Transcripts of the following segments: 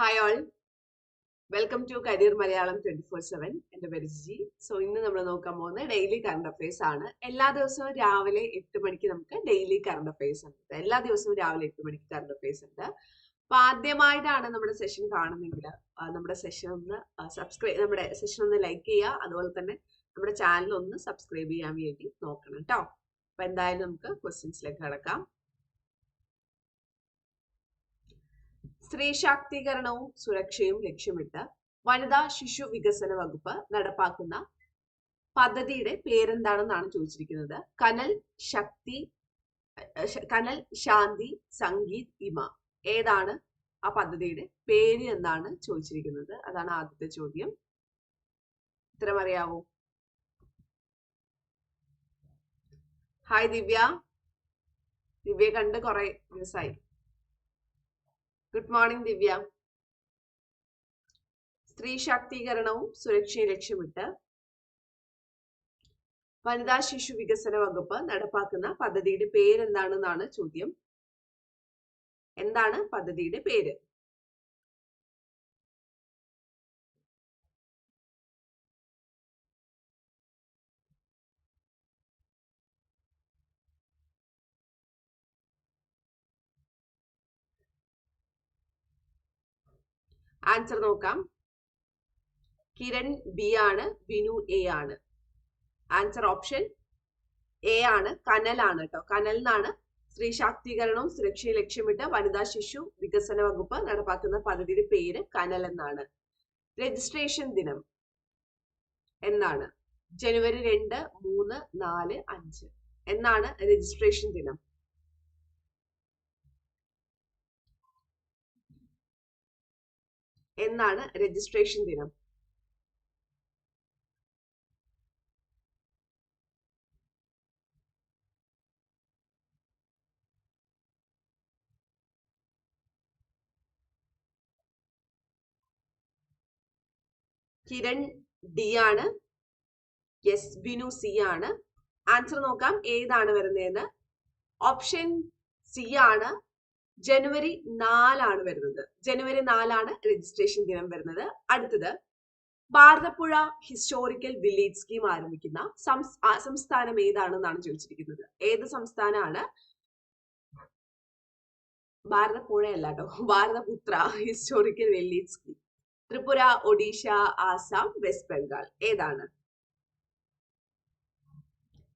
Hi all welcome to career Malayalam twenty four seven എന്റെ പേര് G so ഇന്ന് നമ്മൾ നോക്കാൻ പോകുന്നത് ഡെയിലി കറണ്ട് അഫയേഴ്സ് ആണ്. എല്ലാ ദിവസവും രാവിലെ എട്ട് മണിക്ക് നമുക്ക് ഡെയിലി കറണ്ട് അഫയേഴ്സ് ഉണ്ട്. എല്ലാ ദിവസവും രാവിലെ എട്ട് മണിക്ക് കറണ്ട് അഫയേഴ്സ് ഉണ്ട്. അപ്പൊ ആദ്യമായിട്ടാണ് നമ്മുടെ സെഷൻ കാണുന്നെങ്കിൽ നമ്മുടെ സെഷൻ ഒന്ന് സബ്സ്ക്രൈബ് നമ്മുടെ സെഷൻ ഒന്ന് ലൈക്ക് ചെയ്യുക. അതുപോലെ തന്നെ നമ്മുടെ ചാനൽ ഒന്ന് സബ്സ്ക്രൈബ് ചെയ്യാൻ വേണ്ടി നോക്കണം കേട്ടോ അപ്പൊ എന്തായാലും നമുക്ക് ക്വസ്റ്റ്യൻസിലേക്ക് കിടക്കാം. സ്ത്രീ ശാക്തീകരണവും സുരക്ഷയും ലക്ഷ്യമിട്ട് വനിതാ ശിശു വികസന വകുപ്പ് നടപ്പാക്കുന്ന പദ്ധതിയുടെ പേരെന്താണെന്നാണ് ചോദിച്ചിരിക്കുന്നത്? കനൽ ശക്തി കനൽ ശാന്തി സംഗീത് ഇമ. ഏതാണ് ആ പദ്ധതിയുടെ പേര് എന്നാണ് ചോദിച്ചിരിക്കുന്നത്? അതാണ് ആദ്യത്തെ ചോദ്യം. ഉത്തരം അറിയാവോ? ഹായ് ദിവ്യ. ദിവ്യ കണ്ട് കുറെ ദിവസമായി ഗുഡ് മോർണിംഗ് ദിവ്യ സ്ത്രീ ശാക്തീകരണവും സുരക്ഷയും ലക്ഷ്യമിട്ട് വനിതാ ശിശു വികസന വകുപ്പ് നടപ്പാക്കുന്ന പദ്ധതിയുടെ പേരെന്താണെന്നാണ് ചോദ്യം. എന്താണ് പദ്ധതിയുടെ പേര്? ആൻസർ നോക്കാം. കിരൺ ബി ആണ് വിനു എ ആണ്. ആൻസർ ഓപ്ഷൻ എ ആണ് കനലാണ് കേട്ടോ കനൽ എന്നാണ് സ്ത്രീ ശാക്തീകരണവും സുരക്ഷയും ലക്ഷ്യമിട്ട് വനിതാ ശിശു വികസന വകുപ്പ് നടപ്പാക്കുന്ന പദ്ധതിയുടെ പേര് കനൽ എന്നാണ്. രജിസ്ട്രേഷൻ ദിനം എന്നാണ്. ജനുവരി രണ്ട് മൂന്ന് നാല് അഞ്ച്. എന്നാണ് രജിസ്ട്രേഷൻ ദിനം. എന്നാണ് രജിസ്ട്രേഷൻ ദിനം. കിരൺ ഡി ആണ്. യെസ് ബിനു സി ആണ്. ആൻസർ നോക്കാം. ഏതാണ് വരുന്നതെന്ന്? ഓപ്ഷൻ സി ആണ്. ജനുവരി നാലാണ് വരുന്നത്. ജനുവരി നാലാണ് രജിസ്ട്രേഷൻ ദിനം വരുന്നത്. അടുത്തത് ഭാരതപ്പുഴ ഹിസ്റ്റോറിക്കൽ വില്ലേജ് സ്കീം ആരംഭിക്കുന്ന സംസ്ഥാനം ഏതാണെന്നാണ് ചോദിച്ചിരിക്കുന്നത്. ഏത് സംസ്ഥാനമാണ് ഭാരതപ്പുഴ അല്ല കേട്ടോ. ഭാരതപുത്ര historical village scheme Tripura Odisha Assam West Bengal. ഏതാണ്?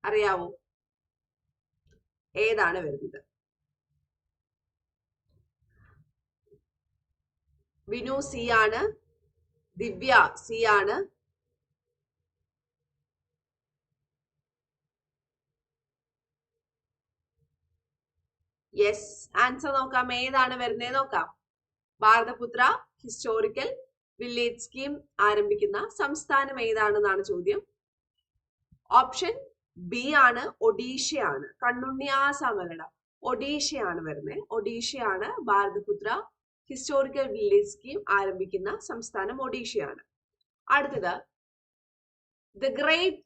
അറിയാവോ? ഏതാണ് വരുന്നത്? വിനു സി ആണ്. ദിവ്യ സി ആണ്. യെസ് ആൻസർ നോക്കാം. ഏതാണ് വരുന്നത് നോക്കാം. ഭാരതപുത്ര ഹിസ്റ്റോറിക്കൽ വില്ലേജ് സ്കീം ആരംഭിക്കുന്ന സംസ്ഥാനം ഏതാണെന്നാണ് ചോദ്യം. ഓപ്ഷൻ ബി ആണ് ഒഡീഷയാണ്. കണ്ണുണ്ണിയാസമരണം ഒഡീഷയാണ് വരുന്നത് ഒഡീഷയാണ് ഭാരതപുത്ര ഹിസ്റ്റോറിക്കൽ വില്ലേജ് സ്കീം ആരംഭിക്കുന്ന സംസ്ഥാനം ഒഡീഷയാണ്. അടുത്തത് ദ ഗ്രേറ്റ്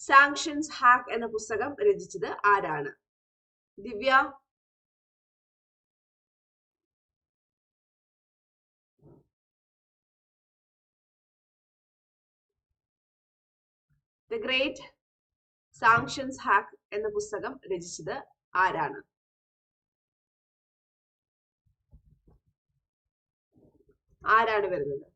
സാങ്ഷൻസ് ഹാക്ക് എന്ന പുസ്തകം രചിച്ചത് ആരാണ്? Divya. The great sanctions hack എന്ന പുസ്തകം രചിച്ചത് ആരാണ്? ആരാണ് വരുന്നത്?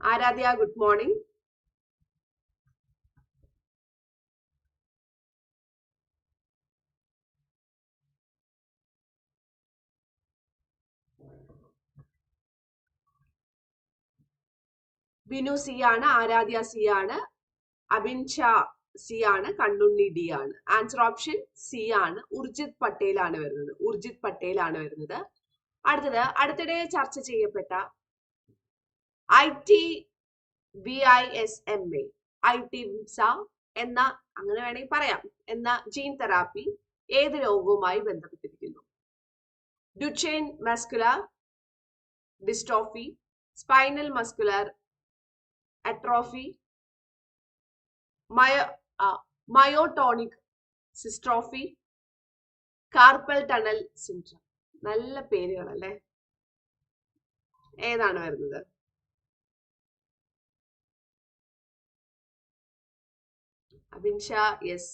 Aaradhya good morning Binu C ആണ് ആരാധ്യ സി ആണ്. അബിൻ ഷാ സി ആണ് കണ്ണുണ്ണി ഡി ആണ്. ആൻസർ ഓപ്ഷൻ സി ആണ്. ഉർജിത് പട്ടേൽ ആണ് വരുന്നത്. ഉർജിത് പട്ടേൽ ആണ് വരുന്നത്. അടുത്തത് അടുത്തിടെ ചർച്ച ചെയ്യപ്പെട്ട I T B I S M A I T visa എന്ന അങ്ങനെ വേണമെങ്കിൽ പറയാം എന്ന ജീൻ തെറാപ്പി ഏത് രോഗവുമായി ബന്ധപ്പെട്ടിരിക്കുന്നു? Duchenne muscular dystrophy spinal muscular atrophy myo myotonic dystrophy carpal tunnel syndrome നല്ല പേരുകളല്ലേ? ഏതാണ് വരുന്നത്? അബിൻഷ യെസ്.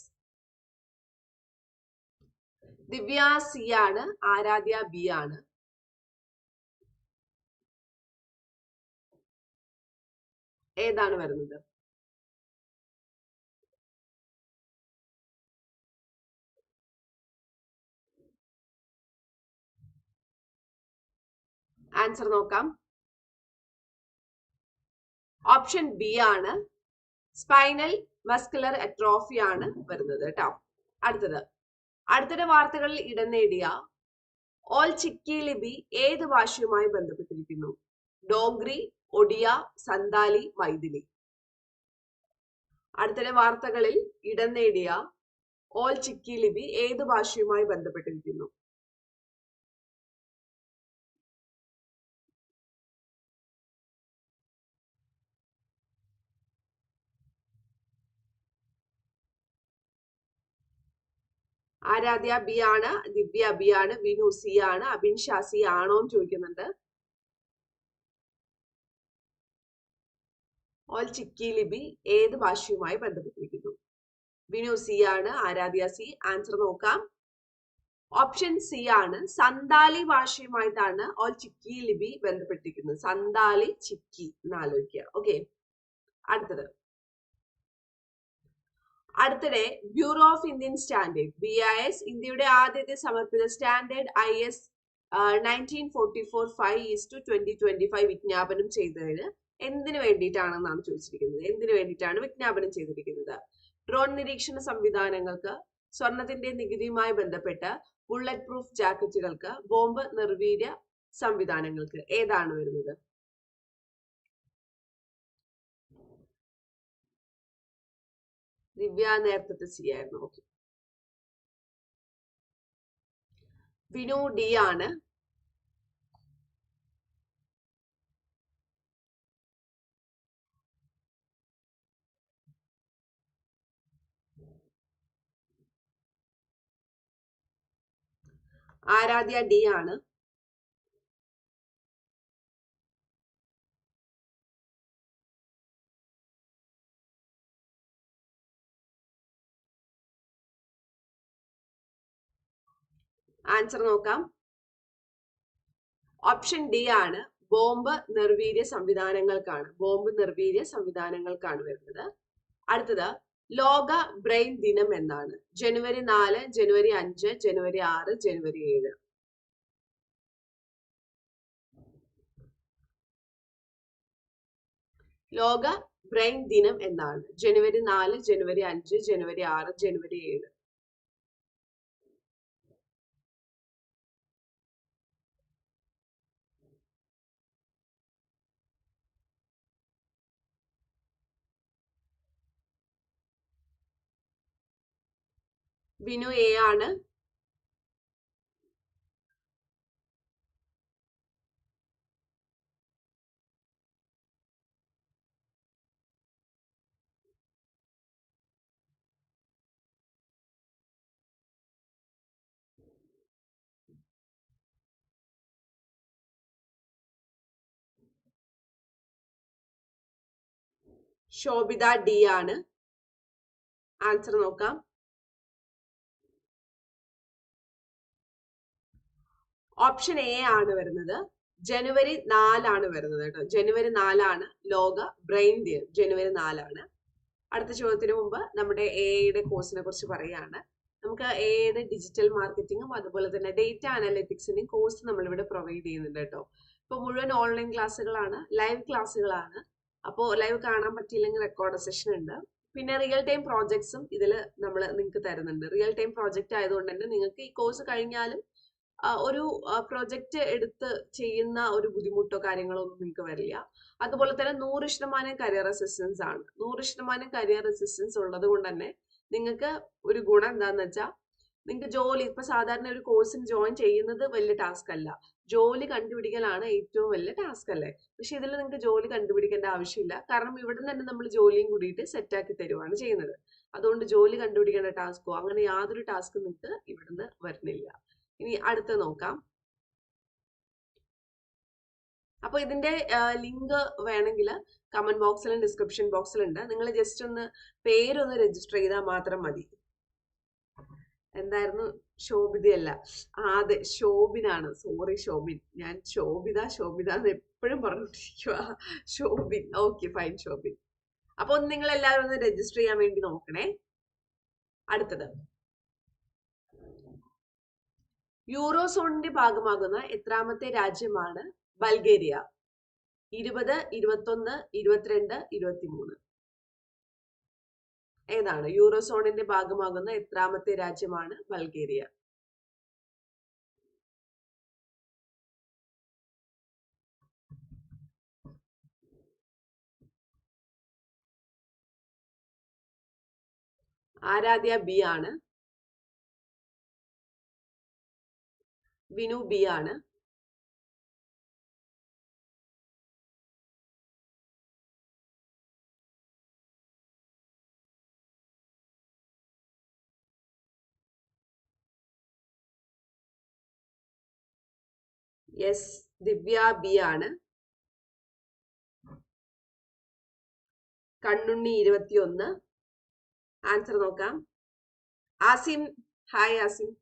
ദിവ്യ സി ആണ്. ആരാധ്യ ബി ആണ്. ഏതാണ് വരുന്നത്? ആൻസർ നോക്കാം. ഓപ്ഷൻ ബി ആണ് സ്പൈനൽ മസ്കുലർ അട്രോഫി ആണ് വരുന്നത് കേട്ടോ അടുത്തത്. അടുത്തിടെ വാർത്തകളിൽ ഇടം നേടിയ ഓൾ ചിക്കി ലിപി ഏത് ഭാഷയുമായി ബന്ധപ്പെട്ടിരിക്കുന്നു? ഡോഗ്രി ഒഡിയ സന്താലി മൈഥിലി. അടുത്തിടെ വാർത്തകളിൽ ഇടം നേടിയ ഓൾ ചിക്കി ലിപി ഏത് ഭാഷയുമായി ബന്ധപ്പെട്ടിരിക്കുന്നു? ആരാധ്യ ബി ആണ് ദിവ്യ ബി ആണ് വിനു സി ആണ് അബിൻ ഷാസി ആണോ എന്ന് ചോദിക്കുന്നുണ്ട്. ഓൾ ചിക്കി ലിപി ഏത് ഭാഷയുമായി ബന്ധപ്പെട്ടിരിക്കുന്നു? വിനു സി ആണ് ആരാധ്യ സി ആൻസർ നോക്കാം. ഓപ്ഷൻ സി ആണ് സന്താലി ഭാഷയുമായിട്ടാണ് ഓൾ ചിക്കി ലിപി ബന്ധപ്പെട്ടിരിക്കുന്നത്. സന്താലി ചിക്കി എന്നാലോചിക്കുക ഓക്കെ. അടുത്തത്. അടുത്തിടെ bureau of Indian standard B I S ഇന്ത്യയുടെ ആദ്യത്തെ സമർപ്പിത standard I S nineteen forty four five is to twenty twenty five വിജ്ഞാപനം ചെയ്തതിന് എന്തിനു വേണ്ടിയിട്ടാണെന്നാണ് ചോദിച്ചിരിക്കുന്നത്? എന്തിനു വേണ്ടിയിട്ടാണ് വിജ്ഞാപനം ചെയ്തിരിക്കുന്നത്? ഡ്രോൺ നിരീക്ഷണ സംവിധാനങ്ങൾക്ക് സ്വർണത്തിന്റെ നികുതിയുമായി ബന്ധപ്പെട്ട് ബുള്ളറ്റ് പ്രൂഫ് ജാക്കറ്റുകൾക്ക് ബോംബ് നിർവീര്യ സംവിധാനങ്ങൾക്ക് ഏതാണ് വരുന്നത്? ദിവ്യ നേരത്തെ സി ആയിരുന്നു. ഓക്കെ വിനു ഡി ആണ്. ആരാധ്യ ഡി ആണ്. ആൻസർ നോക്കാം. ഓപ്ഷൻ ഡി ആണ് ബോംബ് നിർവീര്യ സംവിധാനങ്ങൾക്കാണ് ബോംബ് നിർവീര്യ സംവിധാനങ്ങൾക്കാണ് വരുന്നത്. അടുത്തത് ലോക ബ്രെയിൻ ദിനം എന്നാണ്. ജനുവരി നാല് ജനുവരി അഞ്ച് ജനുവരി ആറ് ജനുവരി ഏഴ്. ലോക ബ്രെയിൻ ദിനം എന്നാണ്. ജനുവരി നാല് ജനുവരി അഞ്ച് ജനുവരി ആറ് ജനുവരി ഏഴ്. വിനു എ ആണ്. ശോഭിത ഡി ആണ്. ആൻസർ നോക്കാം. ഓപ്ഷൻ എ ആണ് വരുന്നത്. ജനുവരി നാലാണ് വരുന്നത് കേട്ടോ. ജനുവരി നാലാണ് ലോക ബ്രെയിൻ ദിനം ജനുവരി നാലാണ് അടുത്ത ചോദ്യത്തിന് മുമ്പ് നമ്മുടെ എ എയുടെ കോഴ്സിനെ കുറിച്ച് പറയുകയാണ്. നമുക്ക് എയുടെ ഡിജിറ്റൽ മാർക്കറ്റിംഗും അതുപോലെ തന്നെ ഡേറ്റ അനലിറ്റിക്സിന്റെയും കോഴ്സ് നമ്മളിവിടെ പ്രൊവൈഡ് ചെയ്യുന്നുണ്ട് കേട്ടോ. ഇപ്പൊ മുഴുവൻ ഓൺലൈൻ ക്ലാസ്സുകളാണ് ലൈവ് ക്ലാസ്സുകളാണ് അപ്പോൾ ലൈവ് കാണാൻ പറ്റിയില്ലെങ്കിൽ റെക്കോർഡ് സെഷൻ ഉണ്ട്. പിന്നെ റിയൽ ടൈം പ്രോജക്ട്സും ഇതിൽ നമ്മൾ നിങ്ങൾക്ക് തരുന്നുണ്ട്. റിയൽ ടൈം പ്രോജക്റ്റ് ആയതുകൊണ്ട് തന്നെ നിങ്ങൾക്ക് ഈ കോഴ്സ് കഴിഞ്ഞാലും ഒരു പ്രൊജക്റ്റ് എടുത്ത് ചെയ്യുന്ന ഒരു ബുദ്ധിമുട്ടോ കാര്യങ്ങളോ ഒന്നും നിങ്ങൾക്ക് വരില്ല. അതുപോലെ തന്നെ നൂറ് ശതമാനം കരിയർ അസിസ്റ്റൻസ് ആണ്. നൂറ് ശതമാനം കരിയർ അസിസ്റ്റൻസ് ഉള്ളത് കൊണ്ട് തന്നെ നിങ്ങൾക്ക് ഒരു ഗുണം എന്താന്ന് വെച്ചാൽ നിങ്ങൾക്ക് ജോലി ഇപ്പൊ സാധാരണ ഒരു കോഴ്സിന് ജോയിൻ ചെയ്യുന്നത് വലിയ ടാസ്ക് അല്ല. ജോലി കണ്ടുപിടിക്കലാണ് ഏറ്റവും വലിയ ടാസ്ക് അല്ലേ? പക്ഷെ ഇതിൽ നിങ്ങൾക്ക് ജോലി കണ്ടുപിടിക്കേണ്ട ആവശ്യമില്ല. കാരണം ഇവിടെ തന്നെ നമ്മൾ ജോലിയും കൂടിയിട്ട് സെറ്റാക്കി തരുവാണ് ചെയ്യുന്നത്. അതുകൊണ്ട് ജോലി കണ്ടുപിടിക്കേണ്ട ടാസ്കോ അങ്ങനെ യാതൊരു ടാസ്കും നിങ്ങൾക്ക് ഇവിടുന്ന് വരുന്നില്ല. ഇനി അടുത്ത നോക്കാം. അപ്പൊ ഇതിന്റെ ലിങ്ക് വേണമെങ്കിൽ കമന്റ് ബോക്സിലും ഡിസ്ക്രിപ്ഷൻ ബോക്സിലുണ്ട് നിങ്ങൾ ജസ്റ്റ് ഒന്ന് പേരൊന്ന് രജിസ്റ്റർ ചെയ്താൽ മാത്രം മതി. എന്തായിരുന്നു? ശോഭിതയല്ല ആ അതെ ശോഭിനാണ് സോറി ശോഭിൻ. ഞാൻ ശോഭിത ശോഭിത എന്ന് എപ്പോഴും പറഞ്ഞിട്ടിരിക്കുക ശോഭിൻ. Okay fine Shobin. അപ്പൊ ഒന്ന് നിങ്ങൾ എല്ലാവരും ഒന്ന് രജിസ്റ്റർ ചെയ്യാൻ വേണ്ടി നോക്കണേ. അടുത്തത്. യൂറോസോണിന്റെ ഭാഗമാകുന്ന എത്രാമത്തെ രാജ്യമാണ് ബൾഗേറിയ ഇരുപത് ഇരുപത്തൊന്ന് ഇരുപത്തിരണ്ട് ഇരുപത്തിമൂന്ന്. ഏതാണ്? യൂറോസോണിന്റെ ഭാഗമാകുന്ന എത്രാമത്തെ രാജ്യമാണ് ബൾഗേറിയ ആരാധ്യ ബി ആണ്. വിനു ബി ആണ്. യെസ് ദിവ്യ ബി ആണ്. കണ്ണുണ്ണി ഇരുപത്തിയൊന്ന്. ആൻസർ നോക്കാം. Asim hi Asim.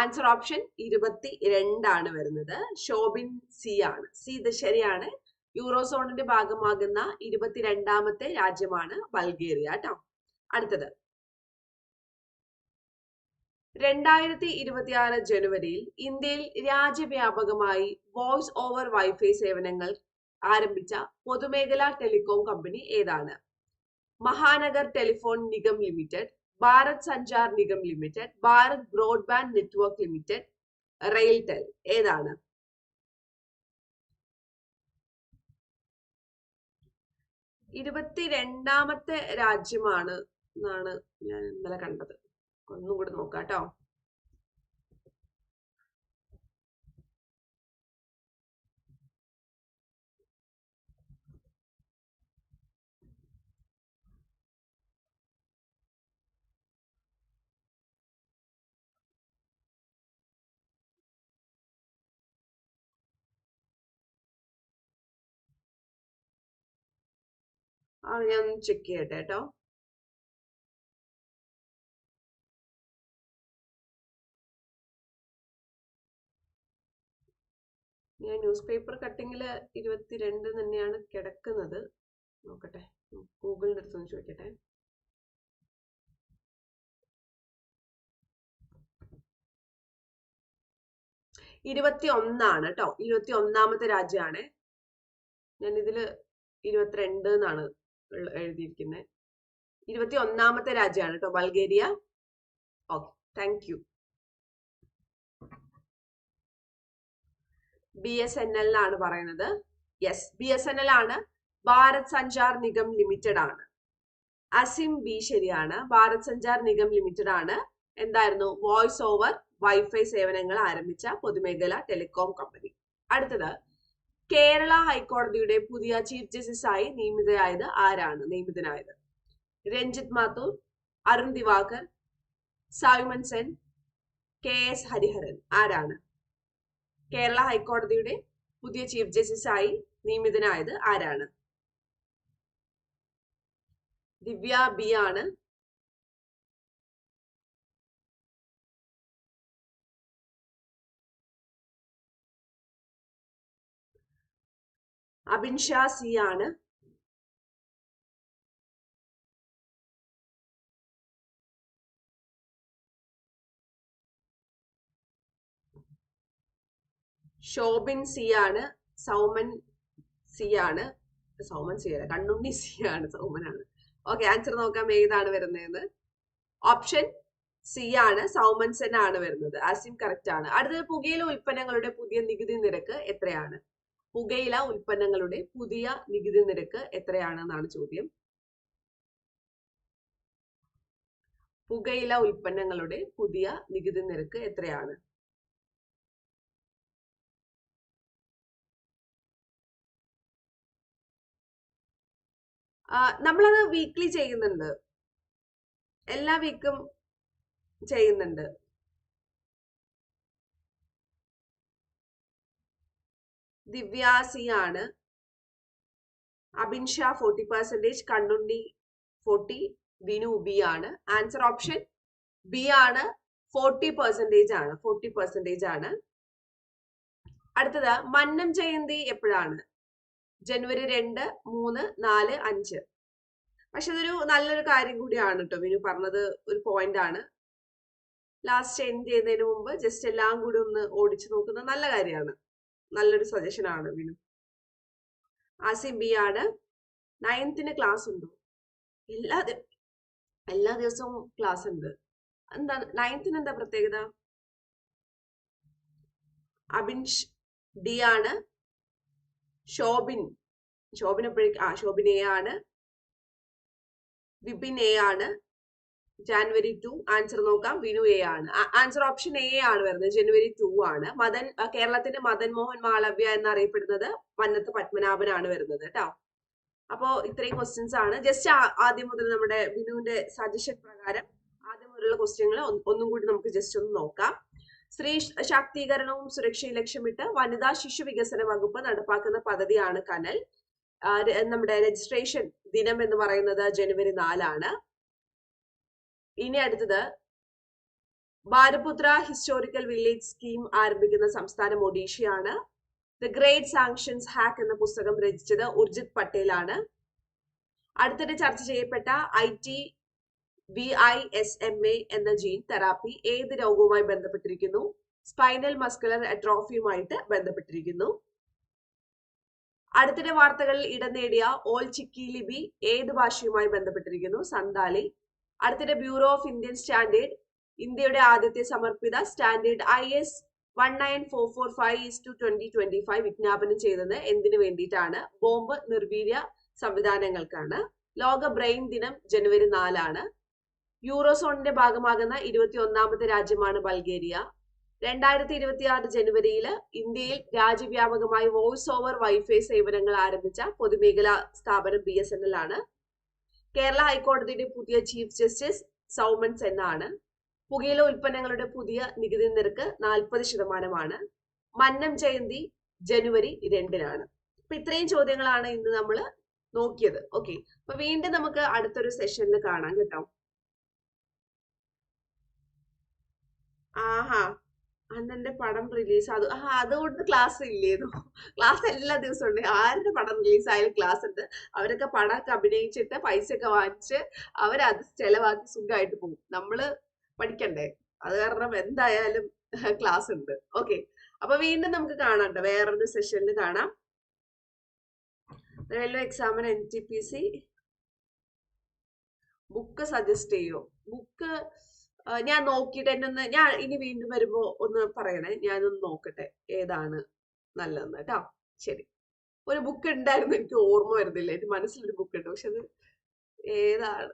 Answer option ഇരുപത്തി രണ്ടാണ് വരുന്നത്. ഷോബിൻ സി ആണ്. സി ഇത് ശരിയാണ്. യൂറോസോണിന്റെ ഭാഗമാകുന്ന ഇരുപത്തിരണ്ടാമത്തെ രാജ്യമാണ് ബൾഗേറിയ കേട്ടോ അടുത്തത്. രണ്ടായിരത്തി ഇരുപത്തിയാറ് ജനുവരിയിൽ ഇന്ത്യയിൽ രാജ്യവ്യാപകമായി വോയിസ് ഓവർ വൈഫൈ സേവനങ്ങൾ ആരംഭിച്ച പൊതുമേഖലാ ടെലികോം കമ്പനി ഏതാണ്? Mahanagar telephone Nigam limited Bharat Sanchar Nigam limited Bharat broadband network limited RailTel ഏതാണ്? ഇരുപത്തിരണ്ടാമത്തെ രാജ്യമാണ് എന്നാണ് ഞാൻ ഇന്നലെ കണ്ടത്. ഒന്നും കൂടെ നോക്കാം കേട്ടോ ഞാൻ ഒന്ന് ചെക്ക് ചെയ്യട്ടെ കേട്ടോ ഞാൻ ന്യൂസ് പേപ്പർ കട്ടിങ്ങിൽ ഇരുപത്തിരണ്ട് തന്നെയാണ് കിടക്കുന്നത്. നോക്കട്ടെ ഗൂഗിളിന്റെ അടുത്തൊന്ന് ചോദിക്കട്ടെ. ഇരുപത്തി ഒന്നാണ് കേട്ടോ ഇരുപത്തി ഒന്നാമത്തെ രാജ്യമാണ്. ഞാൻ ഇതിൽ ഇരുപത്തിരണ്ട് എന്നാണ് എഴുതിയിരിക്കുന്നത് ഇരുപത്തി ഒന്നാമത്തെ രാജ്യമാണ് കേട്ടോ Bulgaria okay thank you. B S N L ആണ് പറയുന്നത്. Yes B S N L ആണ്. ഭാരത് സഞ്ചാർ നിഗം ലിമിറ്റഡ് ആണ് അസിം ബി ശരിയാണ്. ഭാരത് സഞ്ചാർ നിഗം ലിമിറ്റഡ് ആണ് എന്തായിരുന്നു? വോയിസ് ഓവർ വൈഫൈ സേവനങ്ങൾ ആരംഭിച്ച പൊതുമേഖല ടെലികോം കമ്പനി. അടുത്തത് കേരള ഹൈക്കോടതിയുടെ പുതിയ ചീഫ് ജസ്റ്റിസ് ആയി നിയമിതയായത് ആരാണ്? നിയമിതനായത്? Ranjit Mathur Arun Diwakar Soumen Sen K S Hariharan. ആരാണ്? കേരള ഹൈക്കോടതിയുടെ പുതിയ ചീഫ് ജസ്റ്റിസ് ആയി നിയമിതനായത് ആരാണ്? ദിവ്യ ബി ആണ്. അബിൻ ഷാ സി ആണ് ഷോബിൻ സി ആണ് സൗമൻ സി ആണ് സൗമൻ സി അല്ല കണ്ണുണ്ണി സി ആണ് സൗമനാണ്. ഓക്കെ ആൻസർ നോക്കാം ഏതാണ് വരുന്നതെന്ന്. ഓപ്ഷൻ സി ആണ് സൗമൻസൻ ആണ് വരുന്നത്. അസിം കറക്റ്റ് ആണ് അടുത്തത് പുകയില ഉൽപ്പന്നങ്ങളുടെ പുതിയ നികുതി നിരക്ക് എത്രയാണ്? പുകയില ഉൽപ്പന്നങ്ങളുടെ പുതിയ നികുതി നിരക്ക് എത്രയാണെന്നാണ് ചോദ്യം. പുകയില ഉൽപ്പന്നങ്ങളുടെ പുതിയ നികുതി നിരക്ക് എത്രയാണ്? നമ്മളത് വീക്ക്ലി ചെയ്യുന്നുണ്ട്. എല്ലാ വീക്കും ചെയ്യുന്നുണ്ട്. ദിവ്യ ആണ് Abinsha forty percentage Kannunni forty Vinu B ആണ് ആൻസർ ഓപ്ഷൻ ബി ആണ്. ഫോർട്ടി പെർസെന്റേജ് ആണ്. ഫോർട്ടി പെർസെന്റേജ് ആണ്. അടുത്തത് മന്നം ജയന്തി എപ്പോഴാണ്? ജനുവരി രണ്ട് മൂന്ന് നാല് അഞ്ച്. പക്ഷെ അതൊരു നല്ലൊരു കാര്യം കൂടിയാണ് കേട്ടോ വിനു പറഞ്ഞത് ഒരു പോയിന്റ് ആണ്. ലാസ്റ്റ് എൻഡ് ചെയ്യുന്നതിന് മുമ്പ് ജസ്റ്റ് എല്ലാം കൂടി ഒന്ന് ഓടിച്ചു നോക്കുന്നത് നല്ല കാര്യമാണ്. നല്ലൊരു സജഷൻ ആണ് വിനു. ആസി ബി ആണ്. നയൻത്തിന് ക്ലാസ് ഉണ്ടോ? എല്ലാ എല്ലാ ദിവസവും ക്ലാസ് ഉണ്ട്. എന്താ നയൻത്തിന് എന്താ പ്രത്യേകത? അബിൻഷ് ഡി ആണ്. ഷോബിൻ ഷോബിൻ എപ്പോഴേക്ക് ആ ഷോബിൻ എ ആണ്. വിപിൻ എ ആണ്. ജാനുവരി ടു ആൻസർ നോക്കാം. വിനു എ ആണ്. ആൻസർ ഓപ്ഷൻ എ ആണ് വരുന്നത്. ജനുവരി ടു ആണ്. മദൻ കേരളത്തിന്റെ മദൻ മോഹൻ മാളവ്യ എന്നറിയപ്പെടുന്നത് മന്നത്ത് പത്മനാഭനാണ് വരുന്നത് കേട്ടോ അപ്പോ ഇത്രയും ക്വസ്റ്റ്യൻസ് ആണ്. ജസ്റ്റ് ആദ്യം മുതൽ നമ്മുടെ വിനുവിന്റെ സജഷൻ പ്രകാരം ആദ്യം മുതലുള്ള ക്വസ്റ്റ്യങ്ങൾ ഒന്നും കൂടി നമുക്ക് ജസ്റ്റ് ഒന്ന് നോക്കാം. സ്ത്രീ ശാക്തീകരണവും സുരക്ഷയും ലക്ഷ്യമിട്ട് വനിതാ ശിശു വികസന വകുപ്പ് നടപ്പാക്കുന്ന പദ്ധതിയാണ് കനൽ. നമ്മുടെ രജിസ്ട്രേഷൻ ദിനം എന്ന് പറയുന്നത് ജനുവരി നാലാണ്. ഇനി അടുത്തത് ഭാരപുത്ര ഹിസ്റ്റോറിക്കൽ വില്ലേജ് സ്കീം ആരംഭിക്കുന്ന സംസ്ഥാനം ഒഡീഷയാണ്. ദ ഗ്രേറ്റ് സാങ്ഷൻസ് ഹാക്ക് എന്ന പുസ്തകം രചിച്ചത് ഉർജിത് പട്ടേലാണ്. അടുത്തിടെ ചർച്ച ചെയ്യപ്പെട്ട I T V I S M A എന്ന ജീൻ തെറാപ്പി ഏത് രോഗവുമായി ബന്ധപ്പെട്ടിരിക്കുന്നു? സ്പൈനൽ മസ്കുലർ അട്രോഫിയുമായിട്ട് ബന്ധപ്പെട്ടിരിക്കുന്നു. അടുത്തിടെ വാർത്തകളിൽ ഇടം നേടിയ ഓൾ ചിക്കി ലിപി ഏത് ഭാഷയുമായി ബന്ധപ്പെട്ടിരിക്കുന്നു? സന്താലി. അടുത്തിടെ ബ്യൂറോ ഓഫ് ഇന്ത്യൻ സ്റ്റാൻഡേർഡ് ഇന്ത്യയുടെ ആദ്യത്തെ സമർപ്പിത standard I S one nine four four five is to twenty twenty five വിജ്ഞാപനം ചെയ്തത് എന്തിനു വേണ്ടിയിട്ടാണ്? ബോംബ് നിർവീര്യ സംവിധാനങ്ങൾക്കാണ്. ലോക ബ്രെയിൻ ദിനം ജനുവരി നാലാണ്. യൂറോസോണിന്റെ ഭാഗമാകുന്ന ഇരുപത്തി ഒന്നാമത്തെ രാജ്യമാണ് ബൾഗേറിയ രണ്ടായിരത്തി ഇരുപത്തി ആറ് ജനുവരിയിൽ ഇന്ത്യയിൽ രാജ്യവ്യാപകമായി വോയിസ് ഓവർ വൈഫൈ സേവനങ്ങൾ ആരംഭിച്ച പൊതുമേഖലാ സ്ഥാപനം ബി എസ് എൻ എൽ ആണ്. കേരള ഹൈക്കോടതിയുടെ പുതിയ ചീഫ് ജസ്റ്റിസ് സൗമൻ സെന്നാണ്. ആണ് പുകയില ഉൽപ്പന്നങ്ങളുടെ പുതിയ നികുതി നിരക്ക് നാൽപ്പത് ശതമാനമാണ്. മന്നം ജയന്തി ജനുവരി രണ്ടിനാണ്. അപ്പൊ ഇത്രയും ചോദ്യങ്ങളാണ് ഇന്ന് നമ്മൾ നോക്കിയത്. ഓക്കെ. അപ്പൊ വീണ്ടും നമുക്ക് അടുത്തൊരു സെഷനിൽ കാണാം കേട്ടോ. ആഹാ. അണ്ണന്റെ പടം റിലീസ് അത് ആ അതുകൊണ്ട് ക്ലാസ് ഇല്ലേന്നു? ക്ലാസ് എല്ലാ ദിവസവും ഉണ്ട്. ആരുടെ പടം റിലീസ് ആയാലും ക്ലാസ് ഉണ്ട്. അവരൊക്കെ പടമൊക്കെ അഭിനയിച്ചിട്ട് പൈസ ഒക്കെ വാങ്ങിച്ച് അവരത് ചെലവാക്കി സുഖമായിട്ട് പോകും. നമ്മൾ പഠിക്കണ്ടേ? അത് കാരണം എന്തായാലും ക്ലാസ് ഉണ്ട്. ഓക്കെ അപ്പൊ വീണ്ടും നമുക്ക് കാണണ്ട. വേറൊരു സെഷനിൽ കാണാം. റെയിൽവേ എക്സാമിന് N T P C book suggest ചെയ്യോ? ബുക്ക് ഞാൻ നോക്കിയിട്ട് എന്നെ ഒന്ന് ഞാൻ ഇനി വീണ്ടും വരുമ്പോ ഒന്ന് പറയണേ. ഞാനൊന്ന് നോക്കട്ടെ ഏതാണ് നല്ലതെന്ന് കേട്ടോ. ശരി. ഒരു ബുക്ക് ഉണ്ടായിരുന്നു. എനിക്ക് ഓർമ്മ വരുന്നില്ല. എന്റെ മനസ്സിലൊരു ബുക്ക് ഉണ്ട്. പക്ഷെ അത് ഏതാണ്?